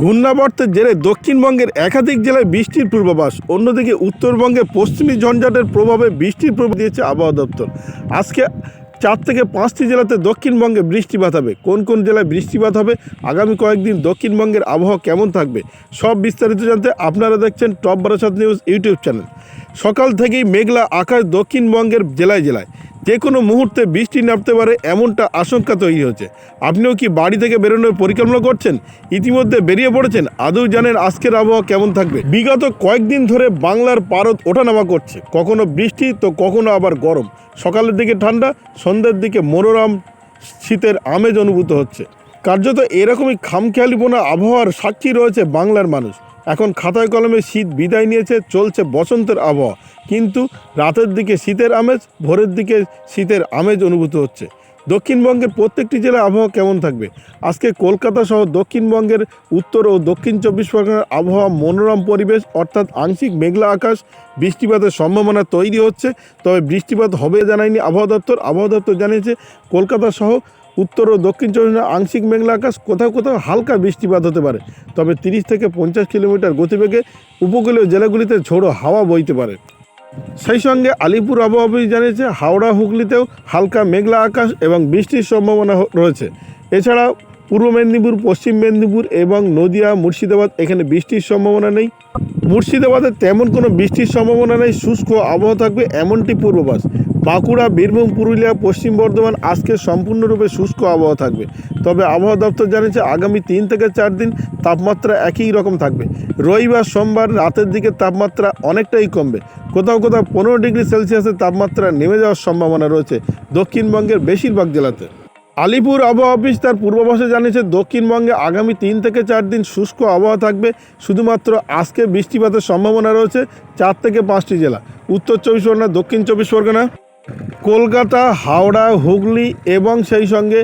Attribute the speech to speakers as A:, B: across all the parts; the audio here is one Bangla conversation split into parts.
A: ঘূর্ণাবর্তের জেরে দক্ষিণবঙ্গের একাধিক জেলায় বৃষ্টির পূর্বাভাস, অন্যদিকে উত্তরবঙ্গে পশ্চিমী ঝঞ্ঝাটের প্রভাবে বৃষ্টির প্রভাব দিয়েছে আবহাওয়া দপ্তর। আজকে চার থেকে পাঁচটি জেলাতে দক্ষিণবঙ্গে বৃষ্টিপাত হবে। কোন কোন জেলায় বৃষ্টিপাত হবে, আগামী কয়েকদিন দক্ষিণবঙ্গের আবহাওয়া কেমন থাকবে, সব বিস্তারিত জানতে আপনারা দেখছেন top Barasat news YouTube channel. সকাল থেকেই মেঘলা আকাশ দক্ষিণবঙ্গের জেলায় জেলায়। যে কোনো মুহূর্তে বৃষ্টি নামতে পারে এমনটা আশঙ্কা তৈরি হচ্ছে আপনিও কি বাড়ি থেকে বেরোনোর পরিকল্পনা করছেন? ইতিমধ্যে বেরিয়ে পড়েছেন। আদৌ জানেন আজকের আবহাওয়া কেমন থাকবে? বিগত কয়েকদিন ধরে বাংলার পারদ ওঠানামা করছে। কখনো বৃষ্টি, তো কখনো আবার গরম। সকালের দিকে ঠান্ডা, সন্ধ্যের দিকে মনোরম শীতের আমেজ অনুভূত হচ্ছে। কার্যত এরকমই খামখেয়ালিপনা আবহাওয়ার সাক্ষী রয়েছে বাংলার মানুষ। এখন খাতায় কলমে শীত বিদায় নিয়েছে, চলছে বসন্তের আবহাওয়া। কিন্তু রাতের দিকে শীতের আমেজ, ভোরের দিকে শীতের আমেজ অনুভূত হচ্ছে। দক্ষিণবঙ্গের প্রত্যেকটি জেলায় আবহাওয়া কেমন থাকবে? আজকে কলকাতা সহ দক্ষিণবঙ্গের উত্তর ও দক্ষিণ চব্বিশ পরগনার আবহাওয়া মনোরম পরিবেশ, অর্থাৎ আংশিক মেঘলা আকাশ, বৃষ্টিপাতের সম্ভাবনা তৈরি হচ্ছে। তবে বৃষ্টিপাত হবে জানায়নি আবহাওয়া দপ্তর। আবহাওয়া দপ্তর জানিয়েছে, কলকাতা সহ উত্তর ও দক্ষিণ চব্বিশ আংশিক মেঘলা আকাশ কোথাও কোথাও হালকা বৃষ্টিপাত হতে পারে। তবে তিরিশ থেকে পঞ্চাশ কিলোমিটার গতিবেগে উপকূলীয় জেলাগুলিতে ঝোড়ো হাওয়া বইতে পারে। সেই সঙ্গে আলিপুর আবহাওয়া অফিস জানিয়েছে, হাওড়া, হুগলিতেও হালকা মেঘলা আকাশ এবং বৃষ্টির সম্ভাবনা রয়েছে। এছাড়া পূর্ব মেদিনীপুর, পশ্চিম মেদিনীপুর এবং নদিয়া, মুর্শিদাবাদ এখানে বৃষ্টির সম্ভাবনা নেই। মুর্শিদাবাদে তেমন কোনো বৃষ্টির সম্ভাবনা নেই। শুষ্ক আবহাওয়া থাকবে এমনটি পূর্বাভাস। বাঁকুড়া, বীরভূম, পুরুলিয়া, পশ্চিম বর্ধমান আজকে সম্পূর্ণরূপে শুষ্ক আবহাওয়া থাকবে। তবে আবহাওয়া দপ্তর জানিয়েছে আগামী তিন থেকে চার দিন তাপমাত্রা একই রকম থাকবে। রবিবার, সোমবার রাতের দিকে তাপমাত্রা অনেকটাই কমবে। কোথাও কোথাও পনেরো ডিগ্রি সেলসিয়াসের তাপমাত্রা নেমে যাওয়ার সম্ভাবনা রয়েছে দক্ষিণবঙ্গের বেশিরভাগ জেলাতে। আলিপুর আবহাওয়া অফিস তার পূর্বাভাসে জানিয়েছে, দক্ষিণবঙ্গে আগামী তিন থেকে চার দিন শুষ্ক আবহাওয়া থাকবে। শুধুমাত্র আজকে বৃষ্টিপাতের সম্ভাবনা রয়েছে চার থেকে পাঁচটি জেলা। উত্তর চব্বিশ পরগনা, দক্ষিণ চব্বিশ পরগনা কলকাতা, হাওড়া, হুগলি এবং সেই সঙ্গে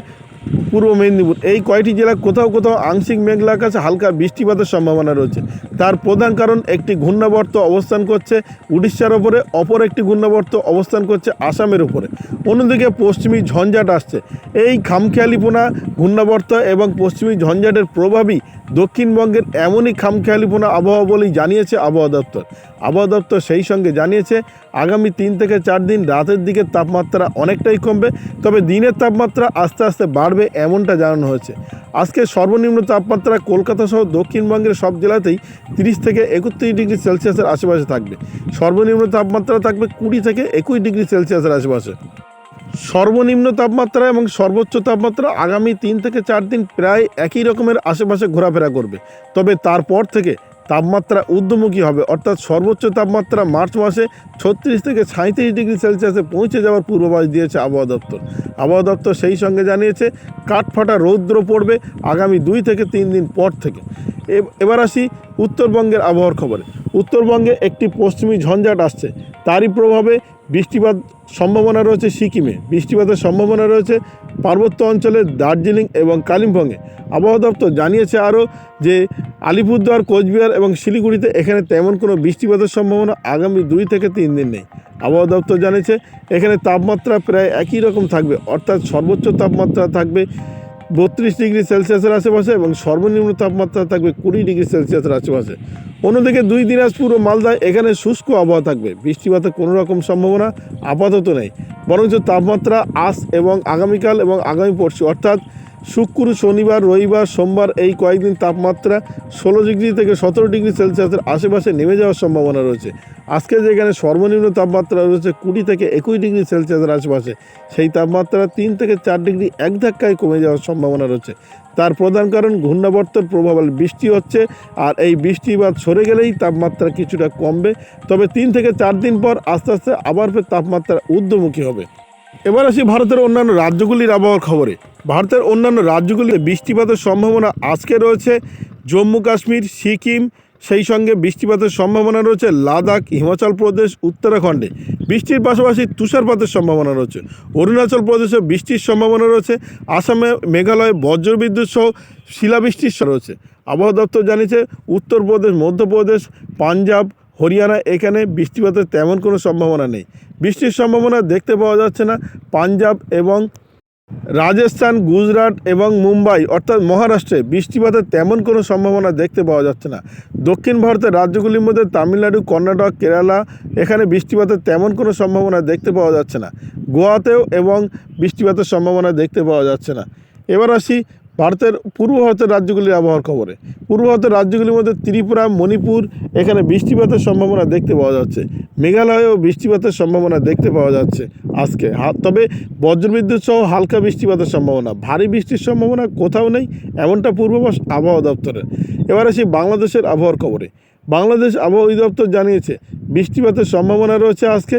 A: পূর্ব মেদিনীপুর। এই কয়টি জেলা কোথাও কোথাও আংশিক মেঘলা আকাশে হালকা বৃষ্টিপাতের সম্ভাবনা রয়েছে। তার প্রধান কারণ একটি ঘূর্ণাবর্ত অবস্থান করছে উড়িষ্যার ওপরে, অপর একটি ঘূর্ণাবর্ত অবস্থান করছে আসামের উপরে। অন্যদিকে পশ্চিমী ঝঞ্ঝাট আসছে। এই খামখেয়ালিপোনা, ঘূর্ণাবর্ত এবং পশ্চিমী ঝঞ্ঝাটের প্রভাবই দক্ষিণবঙ্গের এমনই খামখেয়ালিপনা আবহাওয়া বলেই জানিয়েছে আবহাওয়া দপ্তর। আবহাওয়া দপ্তর সেই সঙ্গে জানিয়েছে, আগামী তিন থেকে চার দিন রাতের দিকে তাপমাত্রা অনেকটাই কমবে, তবে দিনের তাপমাত্রা আস্তে আস্তে বাড়বে এমনটা জানানো হয়েছে। আজকে সর্বনিম্ন তাপমাত্রা কলকাতা সহ দক্ষিণবঙ্গের সব জেলাতেই তিরিশ থেকে একত্রিশ ডিগ্রি সেলসিয়াসের আশেপাশে থাকবে। সর্বনিম্ন তাপমাত্রা থাকবে কুড়ি থেকে একুশ ডিগ্রি সেলসিয়াসের আশেপাশে। সর্বনিম্ন তাপমাত্রা এবং সর্বোচ্চ তাপমাত্রা আগামী তিন থেকে চার দিন প্রায় একই রকমের আশেপাশে ঘোরাফেরা করবে। তবে তারপর থেকে তাপমাত্রা ঊর্ধ্বমুখী হবে, অর্থাৎ সর্বোচ্চ তাপমাত্রা মার্চ মাসে ছত্রিশ থেকে সাঁত্রিশ ডিগ্রি সেলসিয়াসে পৌঁছে যাওয়ার পূর্বাভাস দিয়েছে আবহাওয়া দপ্তর। আবহাওয়া দপ্তর সেই সঙ্গে জানিয়েছে কাঠফাটা রৌদ্র পড়বে আগামী দুই থেকে তিন দিন পর থেকে। এবার আসি উত্তরবঙ্গের আবহাওয়ার খবরে। উত্তরবঙ্গে একটি পশ্চিমী ঝঞ্ঝাট আসছে। তারই প্রভাবে বৃষ্টিপাত সম্ভাবনা রয়েছে সিকিমে। বৃষ্টিপাতের সম্ভাবনা রয়েছে পার্বত্য অঞ্চলের দার্জিলিং এবং কালিম্পংয়ে। আবহাওয়া দপ্তর জানিয়েছে আরও যে, আলিপুরদুয়ার, কোচবিহার এবং শিলিগুড়িতে এখানে তেমন কোনো বৃষ্টিপাতের সম্ভাবনা আগামী দুই থেকে তিন দিন নেই। আবহাওয়া দপ্তর জানিয়েছে, এখানে তাপমাত্রা প্রায় একই রকম থাকবে, অর্থাৎ সর্বোচ্চ তাপমাত্রা থাকবে বত্রিশ ডিগ্রি সেলসিয়াসের আশেপাশে এবং সর্বনিম্ন তাপমাত্রা থাকবে কুড়ি ডিগ্রি সেলসিয়াসের আশেপাশে। অন্যদিকে দুই দিনাজপুর ও মালদায় এখানে শুষ্ক আবহাওয়া থাকবে। বৃষ্টিপাতের কোনো রকম সম্ভাবনা আপাতত নেই। বরঞ্চ তাপমাত্রা আজ এবং আগামীকাল এবং আগামী পরশু, অর্থাৎ শুক্র, শনিবার, রবিবার, সোমবার এই কয়েকদিন তাপমাত্রা ষোলো ডিগ্রি থেকে সতেরো ডিগ্রি সেলসিয়াসের আশেপাশে নেমে যাওয়ার সম্ভাবনা রয়েছে। আজকে যেখানে সর্বনিম্ন তাপমাত্রা রয়েছে কুড়ি থেকে একুশ ডিগ্রি সেলসিয়াসের আশেপাশে, সেই তাপমাত্রা তিন থেকে চার ডিগ্রি এক ধাক্কায় কমে যাওয়ার সম্ভাবনা রয়েছে। তার প্রধান কারণ ঘূর্ণাবর্তের প্রভাবে বৃষ্টি হচ্ছে, আর এই বৃষ্টিপাত সরে গেলেই তাপমাত্রা কিছুটা কমবে। তবে তিন থেকে চার দিন পর আস্তে আস্তে আবার ফের তাপমাত্রা ঊর্ধ্বমুখী হবে। এবার আসি ভারতের অন্যান্য রাজ্যগুলির আবহাওয়ার খবরে। ভারতের অন্যান্য রাজ্যগুলিতে বৃষ্টিপাতের সম্ভাবনা আজকে রয়েছে জম্মু কাশ্মীর সিকিম সেই সঙ্গে বৃষ্টিপাতের সম্ভাবনা রয়েছে লাদাখ, হিমাচল প্রদেশ, উত্তরাখণ্ডে। বৃষ্টির পাশাপাশি তুষারপাতের সম্ভাবনা রয়েছে। অরুণাচল প্রদেশে বৃষ্টির সম্ভাবনা রয়েছে, আসামে মেঘালয়ে, বজ্রবিদ্যুৎ সহ শিলাবৃষ্টির রয়েছে। আবহাওয়া দপ্তর জানিয়েছে উত্তরপ্রদেশ মধ্যপ্রদেশ পাঞ্জাব, হরিয়ানা, এখানে বৃষ্টিপাতের তেমন কোনো সম্ভাবনা নেই। বৃষ্টির সম্ভাবনা দেখতে পাওয়া যাচ্ছে না। পাঞ্জাব এবং রাজস্থান, গুজরাট এবং মুম্বাই অর্থাৎ মহারাষ্ট্রে বৃষ্টিপাতের তেমন কোনো সম্ভাবনা দেখতে পাওয়া যাচ্ছে না। দক্ষিণ ভারতের রাজ্যগুলির মধ্যে তামিলনাড়ু, কর্ণাটক, কেরালা, এখানে বৃষ্টিপাতের তেমন কোনো সম্ভাবনা দেখতে পাওয়া যাচ্ছে না। গোয়াতেও এবং বৃষ্টিপাতের সম্ভাবনা দেখতে পাওয়া যাচ্ছে না। এবার আসি ভারতের পূর্ব ভারতের রাজ্যগুলির আবহাওয়ার খবরে। পূর্ব ভারতের রাজ্যগুলির মধ্যে ত্রিপুরা, মণিপুর, এখানে বৃষ্টিপাতের সম্ভাবনা দেখতে পাওয়া যাচ্ছে। মেঘালয়েও বৃষ্টিপাতের সম্ভাবনা দেখতে পাওয়া যাচ্ছে আজকে। তবে বজ্রবিদ্যুৎ সহ হালকা বৃষ্টিপাতের সম্ভাবনা। ভারী বৃষ্টির সম্ভাবনা কোথাও নেই, এমনটা পূর্বাভাস আবহাওয়া দপ্তরের। এবার আসি বাংলাদেশের আবহাওয়ার খবরে। বাংলাদেশ আবহাওয়া অধিদপ্তর জানিয়েছে, বৃষ্টিপাতের সম্ভাবনা রয়েছে আজকে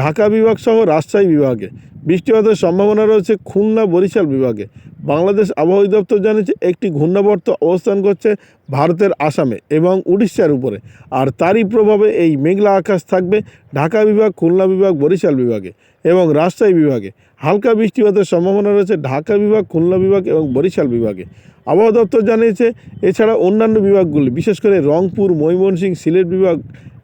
A: ঢাকা বিভাগ সহ রাজশাহী বিভাগে। বৃষ্টিপাতের সম্ভাবনা রয়েছে খুলনা বরিশাল বিভাগে। বাংলাদেশ আবহাওয়া অধিদপ্তর জানিয়েছে, একটি ঘূর্ণাবর্ত অবস্থান করছে ভারতের আসামে এবং উড়িষ্যার উপরে। আর তারই প্রভাবে এই মেঘলা আকাশ থাকবে ঢাকা বিভাগ, খুলনা বিভাগ, বরিশাল বিভাগে এবং রাজশাহী বিভাগে। হালকা বৃষ্টিপাতের সম্ভাবনা রয়েছে ঢাকা বিভাগ, খুলনা বিভাগ এবং বরিশাল বিভাগে। আবহাওয়া দপ্তর জানিয়েছে, এছাড়া অন্যান্য বিভাগগুলি, বিশেষ করে রংপুর, ময়মনসিংহ, সিলেট বিভাগ,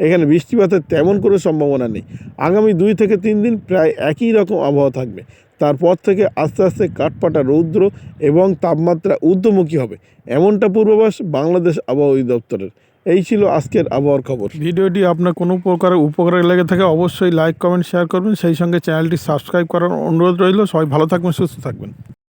A: এখানে বৃষ্টিপাতের তেমন কোনো সম্ভাবনা নেই। আগামী দুই থেকে তিন দিন প্রায় একই রকম আবহাওয়া থাকবে। তারপর থেকে আস্তে আস্তে কাঠপাটা রৌদ্র এবং তাপমাত্রা ঊর্ধ্বমুখী হবে। এমনটা পূর্বাভাস বাংলাদেশ আবহাওয়া অধিদপ্তরের। এই ছিল আজকের আবহাওয়ার খবর। ভিডিওটি আপনার কোনো প্রকার উপকারে লেগে থাকে অবশ্যই লাইক, কমেন্ট, শেয়ার করবেন। সেই সঙ্গে চ্যানেলটি সাবস্ক্রাইব করার অনুরোধ রইল। সবাই ভালো থাকবেন, সুস্থ থাকবেন।